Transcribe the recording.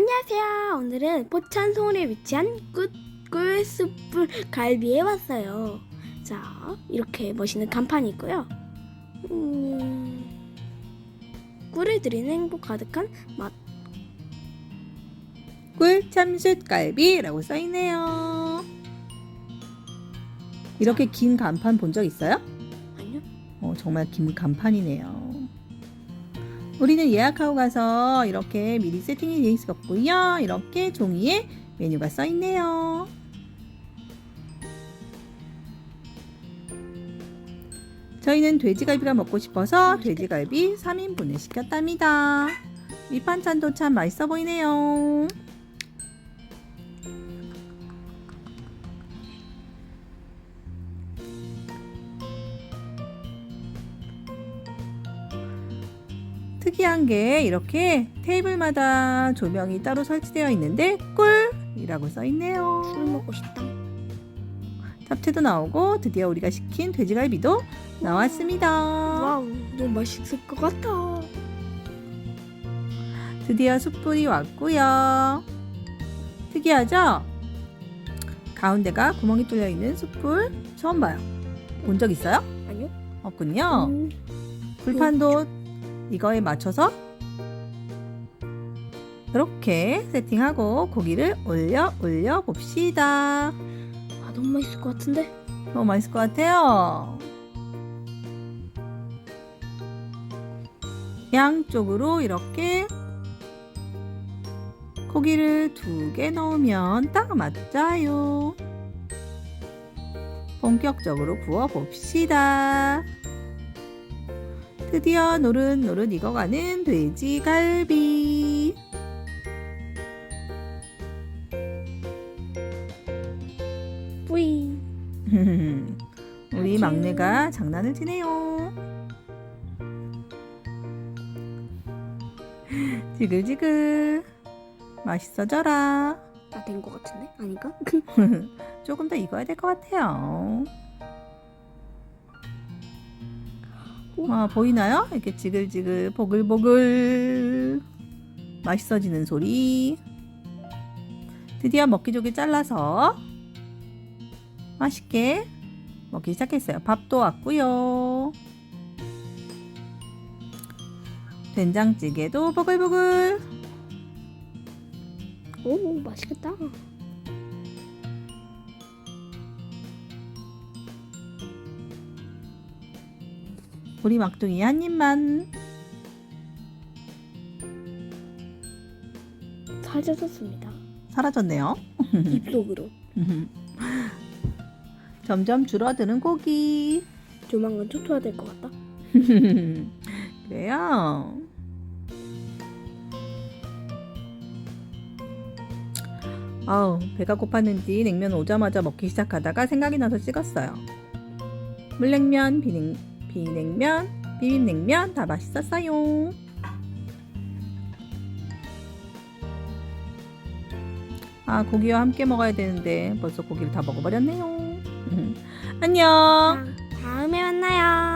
안녕하세요. 오늘은 포천 서울에 위치한 꿀, 꿀 숯불 갈비에 왔어요. 자, 이렇게 멋있는 간판이 있고요. 음, 꿀을 드리는 행복 가득한 맛. 꿀 참숯갈비라고 써있네요. 이렇게 긴 간판 본 적 있어요? 아니요? 어, 정말 긴 간판이네요. 우리는 예약하고 가서 이렇게 미리 세팅이 되어 있었고요. 이렇게 종이에 메뉴가 써 있네요. 저희는 돼지갈비가 먹고 싶어서 돼지갈비 3인분을 시켰답니다. 밑반찬도 참 맛있어 보이네요. 특이한 게 이렇게 테이블마다 조명이 따로 설치되어 있는데 꿀이라고 써 있네요. 술 먹고 싶다. 잡채도 나오고 드디어 우리가 시킨 돼지갈비도 나왔습니다. 와우, 너무 맛있을 것 같아. 드디어 숯불이 왔고요. 특이하죠? 가운데가 구멍이 뚫려 있는 숯불 처음 봐요. 본 적 있어요? 아니요? 없군요. 음, 불판도 이거에 맞춰서 이렇게 세팅하고 고기를 올려 올려 봅시다. 아, 너무 맛있을 것 같은데? 너무 맛있을 것 같아요. 양쪽으로 이렇게 고기를 두 개 넣으면 딱 맞아요. 본격적으로 구워 봅시다. 드디어 노릇노릇 익어가는 돼지갈비. 뿌이. 우리. 막내가 장난을 치네요. 지글지글 맛있어져라. 다된것 같은데? 아닌가? 조금 더 익어야 될 것 같아요. 아, 보이나요? 이렇게 지글지글 보글보글 맛있어지는 소리. 드디어 먹기 좋게 잘라서 맛있게 먹기 시작했어요. 밥도 왔고요. 된장찌개도 보글보글. 오, 맛있겠다. 우리 막둥이 한 입만. 사라졌습니다. 사라졌네요. 입속으로. 점점 줄어드는 고기. 조만간 초토화 될 것 같다. 그래요. 아우, 배가 고팠는지 냉면 오자마자 먹기 시작하다가 생각이 나서 찍었어요. 물냉면, 비냉, 비냉면, 비빔냉면 다 맛있었어요. 아, 고기와 함께 먹어야 되는데 벌써 고기를 다 먹어버렸네요. 안녕. 다음에 만나요.